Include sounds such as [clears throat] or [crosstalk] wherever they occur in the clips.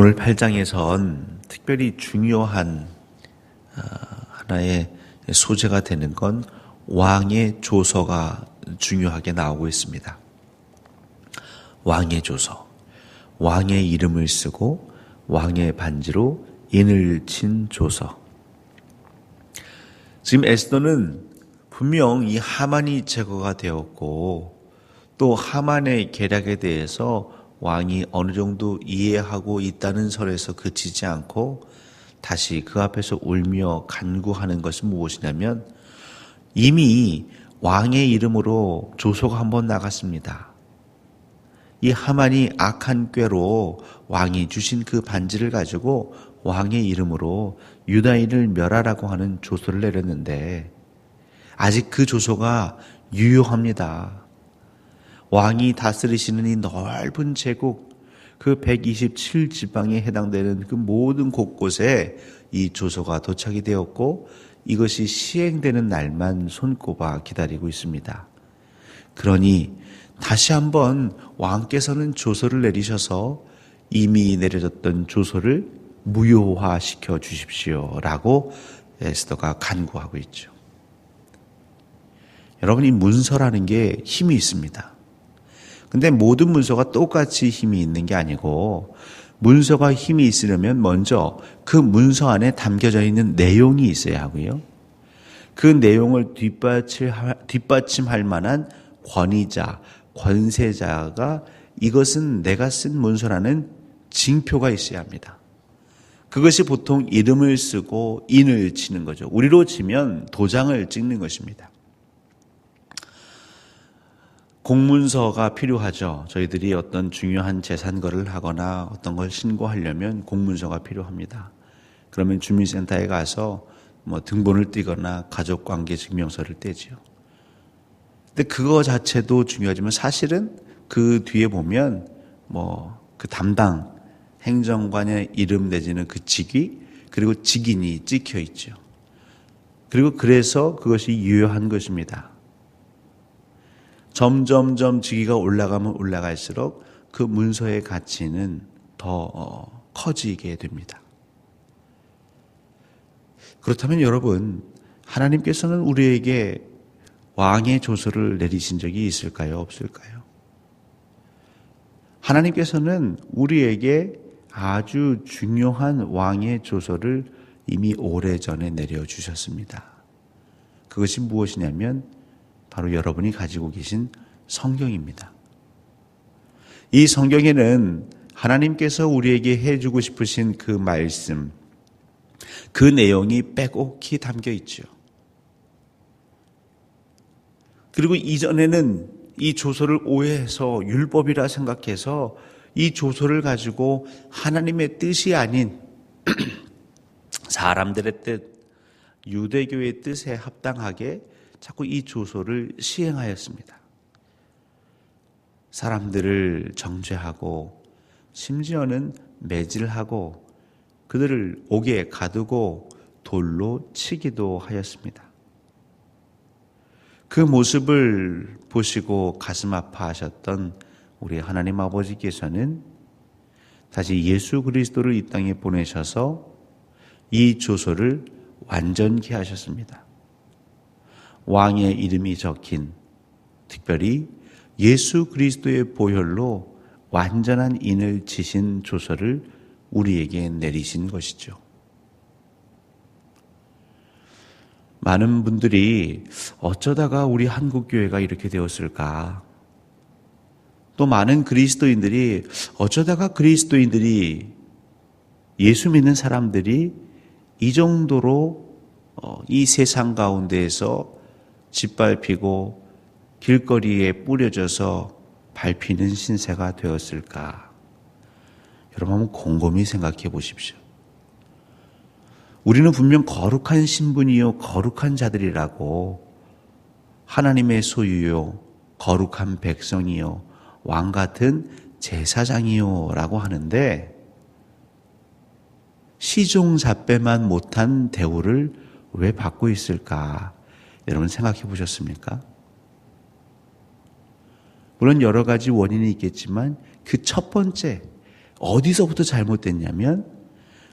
오늘 8장에선 특별히 중요한 어, 하나의 소재가 되는 건 왕의 조서가 중요하게 나오고 있습니다. 왕의 조서. 왕의 이름을 쓰고 왕의 반지로 인을 친 조서. 지금 에스더는 분명 이 하만이 제거가 되었고 또 하만의 계략에 대해서 왕이 어느 정도 이해하고 있다는 설에서 그치지 않고 다시 그 앞에서 울며 간구하는 것은 무엇이냐면 이미 왕의 이름으로 조소가 한번 나갔습니다. 이 하만이 악한 꾀로 왕이 주신 그 반지를 가지고 왕의 이름으로 유다인을 멸하라고 하는 조소를 내렸는데 아직 그 조소가 유효합니다. 왕이 다스리시는 이 넓은 제국 그 127지방에 해당되는 그 모든 곳곳에 이 조서가 도착이 되었고 이것이 시행되는 날만 손꼽아 기다리고 있습니다. 그러니 다시 한번 왕께서는 조서를 내리셔서 이미 내려졌던 조서를 무효화시켜 주십시오 라고 에스더가 간구하고 있죠. 여러분 이 문서라는 게 힘이 있습니다. 근데 모든 문서가 똑같이 힘이 있는 게 아니고 문서가 힘이 있으려면 먼저 그 문서 안에 담겨져 있는 내용이 있어야 하고요. 그 내용을 뒷받침할 만한 권위자, 권세자가 이것은 내가 쓴 문서라는 징표가 있어야 합니다. 그것이 보통 이름을 쓰고 인을 치는 거죠. 우리로 치면 도장을 찍는 것입니다. 공문서가 필요하죠. 저희들이 어떤 중요한 재산거를 하거나 어떤 걸 신고하려면 공문서가 필요합니다. 그러면 주민센터에 가서 뭐 등본을 띄거나 가족관계 증명서를 떼지요. 근데 그거 자체도 중요하지만 사실은 그 뒤에 보면 뭐 그 담당 행정관의 이름 내지는 그 직위 그리고 직인이 찍혀 있죠. 그리고 그래서 그것이 유효한 것입니다. 점점점 직위가 올라가면 올라갈수록 그 문서의 가치는 더 어, 커지게 됩니다. 그렇다면 여러분, 하나님께서는 우리에게 왕의 조서를 내리신 적이 있을까요? 없을까요? 하나님께서는 우리에게 아주 중요한 왕의 조서를 이미 오래전에 내려주셨습니다. 그것이 무엇이냐면 바로 여러분이 가지고 계신 성경입니다. 이 성경에는 하나님께서 우리에게 해주고 싶으신 그 말씀, 그 내용이 빼곡히 담겨 있죠. 그리고 이전에는 이 조서를 오해해서 율법이라 생각해서 이 조서를 가지고 하나님의 뜻이 아닌 [clears throat] 사람들의 뜻, 유대교의 뜻에 합당하게 자꾸 이 조소를 시행하였습니다. 사람들을 정죄하고 심지어는 매질하고 그들을 옥에 가두고 돌로 치기도 하였습니다. 그 모습을 보시고 가슴 아파하셨던 우리 하나님 아버지께서는 다시 예수 그리스도를 이 땅에 보내셔서 이 조서를 완전케 하셨습니다. 왕의 이름이 적힌 특별히 예수 그리스도의 보혈로 완전한 인을 치신 조서를 우리에게 내리신 것이죠. 많은 분들이 어쩌다가 우리 한국 교회가 이렇게 되었을까? 또 많은 그리스도인들이 어쩌다가 그리스도인들이 예수 믿는 사람들이 이 정도로 어, 이 세상 가운데에서 짓밟히고 길거리에 뿌려져서 밟히는 신세가 되었을까? 여러분 한번 곰곰이 생각해 보십시오. 우리는 분명 거룩한 신분이요, 거룩한 자들이라고 하나님의 소유요, 거룩한 백성이요, 왕 같은 제사장이요 라고 하는데 시종잡배만 못한 대우를 왜 받고 있을까? 여러분 생각해 보셨습니까? 물론 여러 가지 원인이 있겠지만 그 첫 번째 어디서부터 잘못됐냐면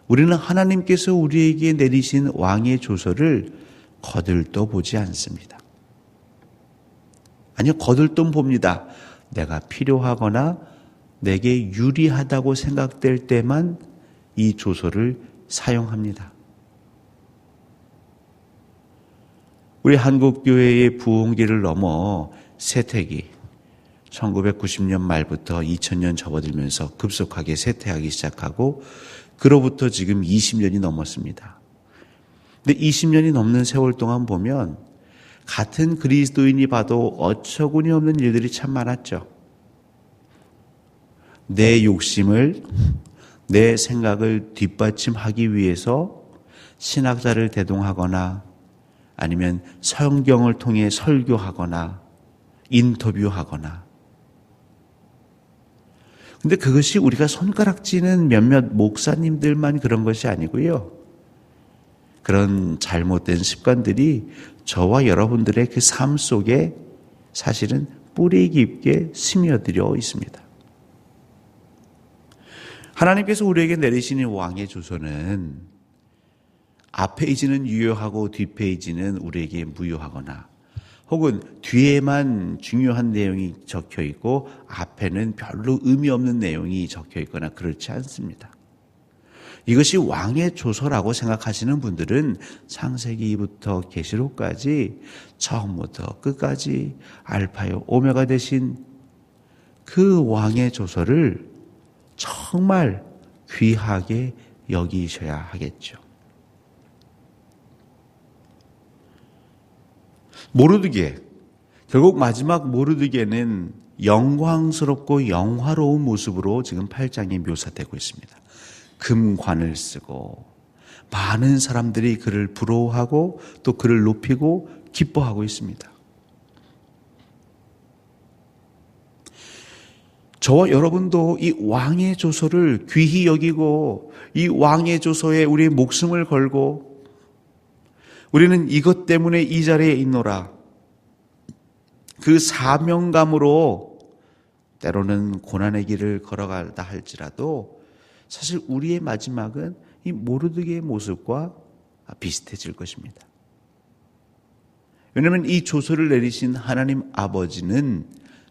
우리는 하나님께서 우리에게 내리신 왕의 조서를 거들떠 보지 않습니다. 아니요, 거들떠 봅니다. 내가 필요하거나 내게 유리하다고 생각될 때만 이 조서를 사용합니다. 우리 한국교회의 부흥기를 넘어 세택이 1990년 말부터 2000년 접어들면서 급속하게 쇠퇴하기 시작하고 그로부터 지금 20년이 넘었습니다. 근데 20년이 넘는 세월 동안 보면 같은 그리스도인이 봐도 어처구니 없는 일들이 참 많았죠. 내 욕심을, 내 생각을 뒷받침하기 위해서 신학자를 대동하거나 아니면 성경을 통해 설교하거나 인터뷰하거나 근데 그것이 우리가 손가락질은 몇몇 목사님들만 그런 것이 아니고요. 그런 잘못된 습관들이 저와 여러분들의 그 삶 속에 사실은 뿌리 깊게 스며들어 있습니다. 하나님께서 우리에게 내리시는 왕의 조서는 앞페이지는 유효하고 뒷페이지는 우리에게 무효하거나 혹은 뒤에만 중요한 내용이 적혀 있고 앞에는 별로 의미 없는 내용이 적혀 있거나 그렇지 않습니다. 이것이 왕의 조서라고 생각하시는 분들은 창세기부터 계시록까지 처음부터 끝까지 알파요 오메가 대신 그 왕의 조서를 정말 귀하게 여기셔야 하겠죠. 모르드게 결국 마지막 모르드게는 영광스럽고 영화로운 모습으로 지금 8장에 묘사되고 있습니다. 금관을 쓰고 많은 사람들이 그를 부러워하고 또 그를 높이고 기뻐하고 있습니다. 저와 여러분도 이 왕의 조서를 귀히 여기고 이 왕의 조서에 우리의 목숨을 걸고 우리는 이것 때문에 이 자리에 있노라. 그 사명감으로 때로는 고난의 길을 걸어가다 할지라도 사실 우리의 마지막은 이 모르드게의 모습과 비슷해질 것입니다. 왜냐하면 이 조서를 내리신 하나님 아버지는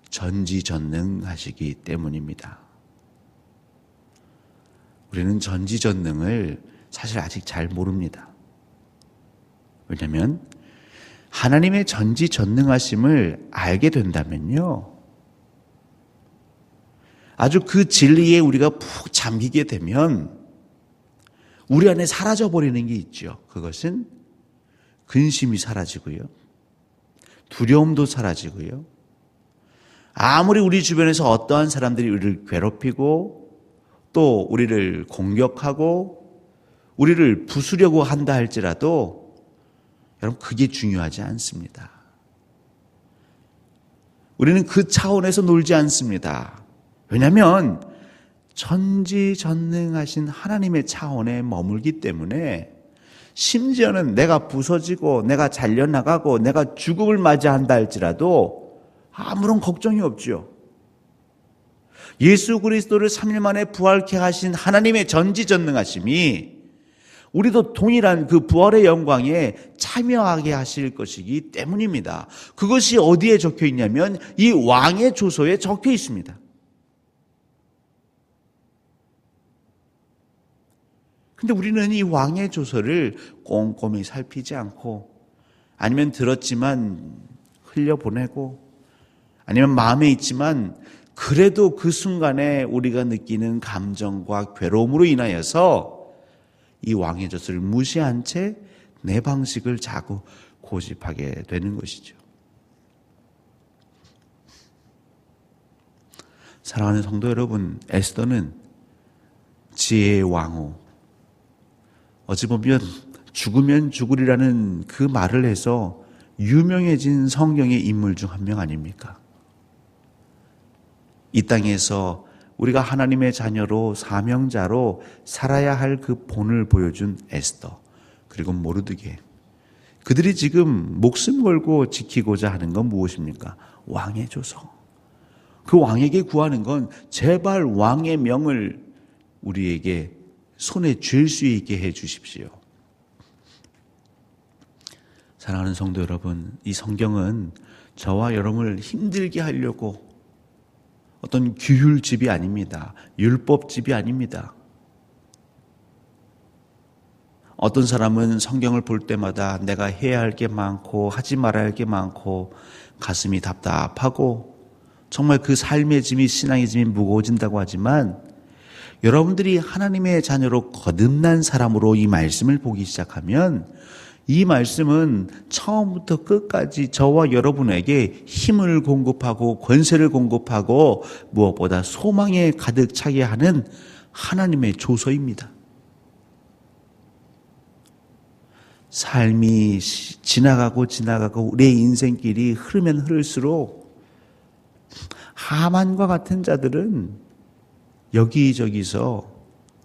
전지전능하시기 때문입니다. 우리는 전지전능을 사실 아직 잘 모릅니다. 왜냐하면 하나님의 전지전능하심을 알게 된다면요. 아주 그 진리에 우리가 푹 잠기게 되면 우리 안에 사라져 버리는 게 있죠. 그것은 근심이 사라지고요. 두려움도 사라지고요. 아무리 우리 주변에서 어떠한 사람들이 우리를 괴롭히고 또 우리를 공격하고 우리를 부수려고 한다 할지라도 여러분, 그게 중요하지 않습니다. 우리는 그 차원에서 놀지 않습니다. 왜냐하면 전지전능하신 하나님의 차원에 머물기 때문에 심지어는 내가 부서지고 내가 잘려나가고 내가 죽음을 맞이한다 할지라도 아무런 걱정이 없죠. 예수 그리스도를 3일 만에 부활케 하신 하나님의 전지전능하심이 우리도 동일한 그 부활의 영광에 참여하게 하실 것이기 때문입니다. 그것이 어디에 적혀 있냐면 이 왕의 조서에 적혀 있습니다. 근데 우리는 이 왕의 조서를 꼼꼼히 살피지 않고 아니면 들었지만 흘려보내고 아니면 마음에 있지만 그래도 그 순간에 우리가 느끼는 감정과 괴로움으로 인하여서 이 왕의 젖을 무시한 채 내 방식을 자꾸 고집하게 되는 것이죠. 사랑하는 성도 여러분, 에스더는 지혜의 왕후. 어찌 보면 죽으면 죽으리라는 그 말을 해서 유명해진 성경의 인물 중 한 명 아닙니까? 이 땅에서 우리가 하나님의 자녀로 사명자로 살아야 할 그 본을 보여준 에스더 그리고 모르드게 그들이 지금 목숨 걸고 지키고자 하는 건 무엇입니까? 왕의 조서. 그 왕에게 구하는 건 제발 왕의 명을 우리에게 손에 쥘 수 있게 해 주십시오. 사랑하는 성도 여러분, 이 성경은 저와 여러분을 힘들게 하려고 어떤 규율집이 아닙니다. 율법집이 아닙니다. 어떤 사람은 성경을 볼 때마다 내가 해야 할 게 많고 하지 말아야 할 게 많고 가슴이 답답하고 정말 그 삶의 짐이 신앙의 짐이 무거워진다고 하지만 여러분들이 하나님의 자녀로 거듭난 사람으로 이 말씀을 보기 시작하면 이 말씀은 처음부터 끝까지 저와 여러분에게 힘을 공급하고 권세를 공급하고 무엇보다 소망에 가득 차게 하는 하나님의 조서입니다. 삶이 지나가고 지나가고 우리의 인생길이 흐르면 흐를수록 하만과 같은 자들은 여기저기서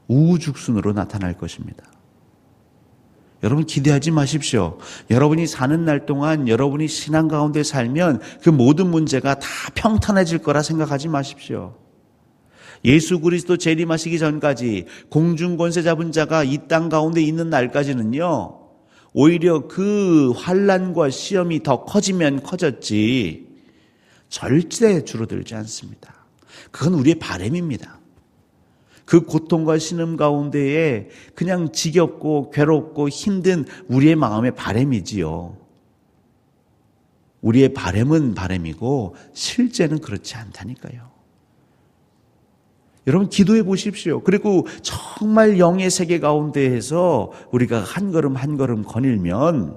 우죽순으로 나타날 것입니다. 여러분 기대하지 마십시오. 여러분이 사는 날 동안 여러분이 신앙 가운데 살면 그 모든 문제가 다 평탄해질 거라 생각하지 마십시오. 예수 그리스도 재림하시기 전까지 공중 권세 잡은 자가 이 땅 가운데 있는 날까지는요. 오히려 그 환란과 시험이 더 커지면 커졌지 절대 줄어들지 않습니다. 그건 우리의 바램입니다. 그 고통과 신음 가운데에 그냥 지겹고 괴롭고 힘든 우리의 마음의 바램이지요. 우리의 바램은 바램이고 실제는 그렇지 않다니까요. 여러분 기도해 보십시오. 그리고 정말 영의 세계 가운데에서 우리가 한 걸음 한 걸음 거닐면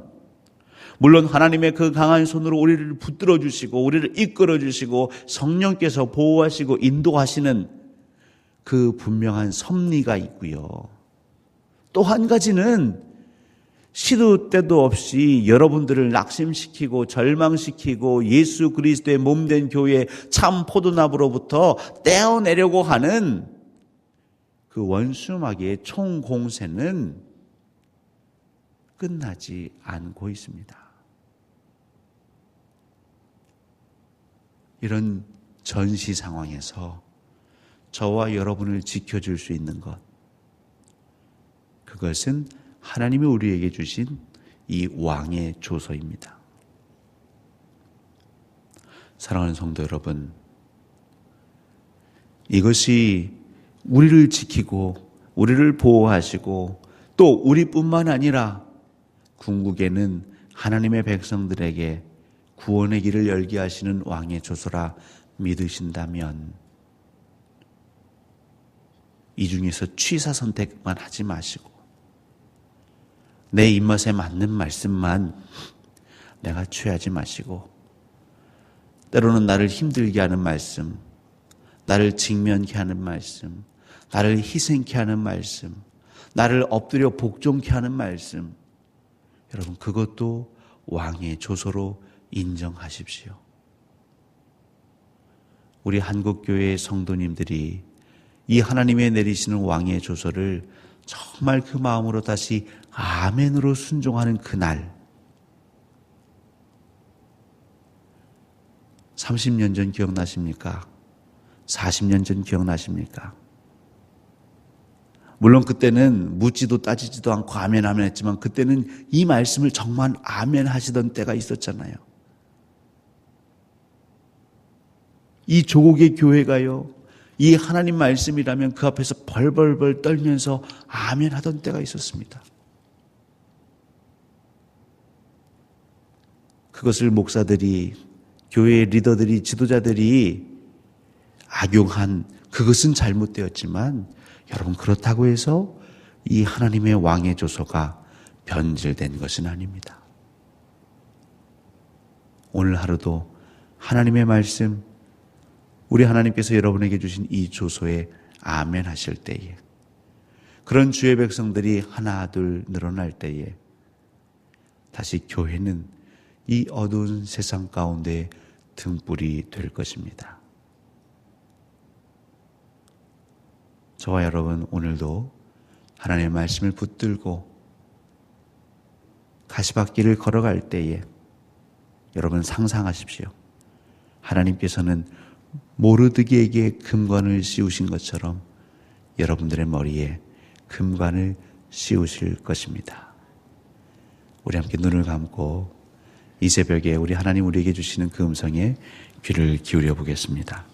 물론 하나님의 그 강한 손으로 우리를 붙들어 주시고 우리를 이끌어 주시고 성령께서 보호하시고 인도하시는 그 분명한 섭리가 있고요. 또 한 가지는 시도 때도 없이 여러분들을 낙심시키고 절망시키고 예수 그리스도의 몸된 교회 참 포도나무로부터 떼어내려고 하는 그 원수마귀의 총공세는 끝나지 않고 있습니다. 이런 전시 상황에서 저와 여러분을 지켜줄 수 있는 것, 그것은 하나님이 우리에게 주신 이 왕의 조서입니다. 사랑하는 성도 여러분, 이것이 우리를 지키고 우리를 보호하시고 또 우리뿐만 아니라 궁극에는 하나님의 백성들에게 구원의 길을 열게 하시는 왕의 조서라 믿으신다면 이 중에서 취사 선택만 하지 마시고 내 입맛에 맞는 말씀만 내가 취하지 마시고 때로는 나를 힘들게 하는 말씀, 나를 직면케 하는 말씀, 나를 희생케 하는 말씀, 나를 엎드려 복종케 하는 말씀. 여러분, 그것도 왕의 조서로 인정하십시오. 우리 한국 교회 성도님들이 이 하나님의 내리시는 왕의 조서를 정말 그 마음으로 다시 아멘으로 순종하는 그날 30년 전 기억나십니까? 40년 전 기억나십니까? 물론 그때는 묻지도 따지지도 않고 아멘 아멘 했지만 그때는 이 말씀을 정말 아멘 하시던 때가 있었잖아요. 이 조국의 교회가요. 이 하나님 말씀이라면 그 앞에서 벌벌벌 떨면서 아멘 하던 때가 있었습니다. 그것을 목사들이 교회의 리더들이 지도자들이 악용한 그것은 잘못되었지만 여러분 그렇다고 해서 이 하나님의 왕의 조서가 변질된 것은 아닙니다. 오늘 하루도 하나님의 말씀 우리 하나님께서 여러분에게 주신 이 조소에 아멘 하실 때에 그런 주의 백성들이 하나 둘 늘어날 때에 다시 교회는 이 어두운 세상 가운데 등불이 될 것입니다. 저와 여러분 오늘도 하나님의 말씀을 붙들고 가시밭길을 걸어갈 때에 여러분 상상하십시오. 하나님께서는 모르드기에게 금관을 씌우신 것처럼 여러분들의 머리에 금관을 씌우실 것입니다. 우리 함께 눈을 감고 이 새벽에 우리 하나님 우리에게 주시는 그 음성에 귀를 기울여 보겠습니다.